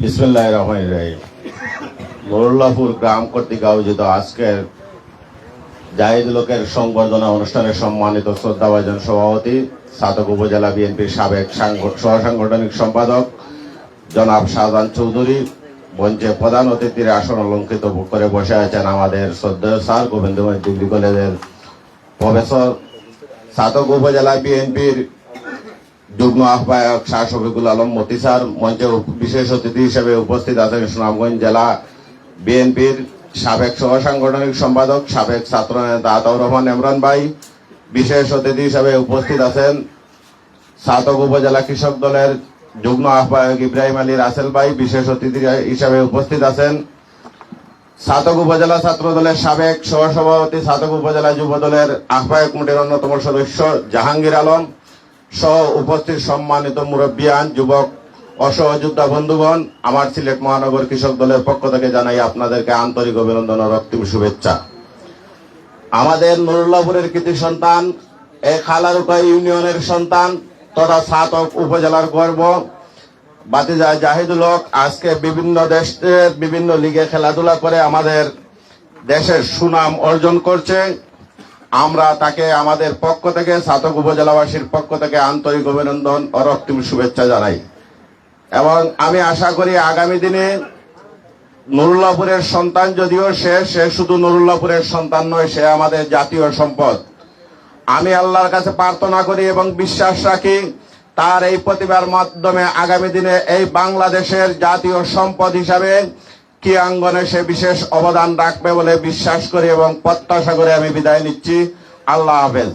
বিসমুল্লাহ রহমান রাহিম। মোরুল্লাপুর গ্রাম কর্তৃক আয়োজিত আজকের জাহিদ লোকের সংবর্ধনা অনুষ্ঠানে সম্মানিত শ্রদ্ধাভাজন সভাপতি, সাতক উপজেলা বিএনপির সাবেক সাংগ- সহসাংগঠনিক সম্পাদক জনাব শাহজাহান চৌধুরী, মঞ্চে প্রধান অতিথির আসন অলঙ্কৃত করে বসে আছেন আমাদের শ্রদ্ধেয় স্যার গোবিন্দময় ডিগ্রি কলেজের প্রফেসর, সাতক উপজেলা বিএনপির যুগ্ম আহ্বায়ক শাহ শফিকুল আলম মতি স্যার, মঞ্চে বিশেষ অতিথি হিসেবে উপস্থিত আছেন সুনামগঞ্জ জেলা বিএনপির সাবেক সহ সাংগঠনিক সম্পাদক, সাবেক ছাত্র নেতা আতাউর রহমান ইমরান ভাই। বিশেষ অতিথি হিসেবে উপস্থিত আছেন সাতক উপজেলা কৃষক দলের যুগ্ম আহ্বায়ক ইব্রাহিম আলী রাসেল ভাই। বিশেষ অতিথি হিসেবে উপস্থিত আছেন সাতক উপজেলা ছাত্র দলের সাবেক সহসভাপতি, সাতক উপজেলা যুব দলের আহ্বায়ক কমিটির অন্যতম সদস্য জাহাঙ্গীর আলম। সহ উপস্থিত সম্মানিত মুরব্বিয়ান, যুবক, অসহযোদ্ধা বন্ধুগণ, আমার সিলেট মহানগর কৃষক দলের পক্ষ থেকে জানাই আপনাদেরকে আন্তরিক অভিনন্দন ও রক্তিম শুভেচ্ছা। আমাদের নুরুল্লাপুরের কৃতি সন্তান এ খালারুকা ইউনিয়নের সন্তান, তথা সাতক উপজেলার গর্ব, বাতিজা জাহিদুল হক, আজকে বিভিন্ন দেশের বিভিন্ন লিগে খেলাধুলা করে আমাদের দেশের সুনাম অর্জন করছে। আমরা তাকে আমাদের পক্ষ থেকে, সাতক উপজেলাবাসীর পক্ষ থেকে আন্তরিক অভিনন্দন ও রক্তিম শুভেচ্ছা জানাই। এবং আমি আশা করি আগামী দিনে নুরুল্লাপুরের সন্তান যদিও সে সে শুধু নুরুল্লাপুরের সন্তান নয়, সে আমাদের জাতীয় সম্পদ। আমি আল্লাহর কাছে প্রার্থনা করি এবং বিশ্বাস রাখি, তার এই প্রতিভার মাধ্যমে আগামী দিনে এই বাংলাদেশের জাতীয় সম্পদ হিসাবে কি আঙ্গনে সে বিশেষ অবদান রাখবে বলে বিশ্বাস করি এবং প্রত্যাশা করে আমি বিদায় নিচ্ছি। আল্লাহ হাফেজ।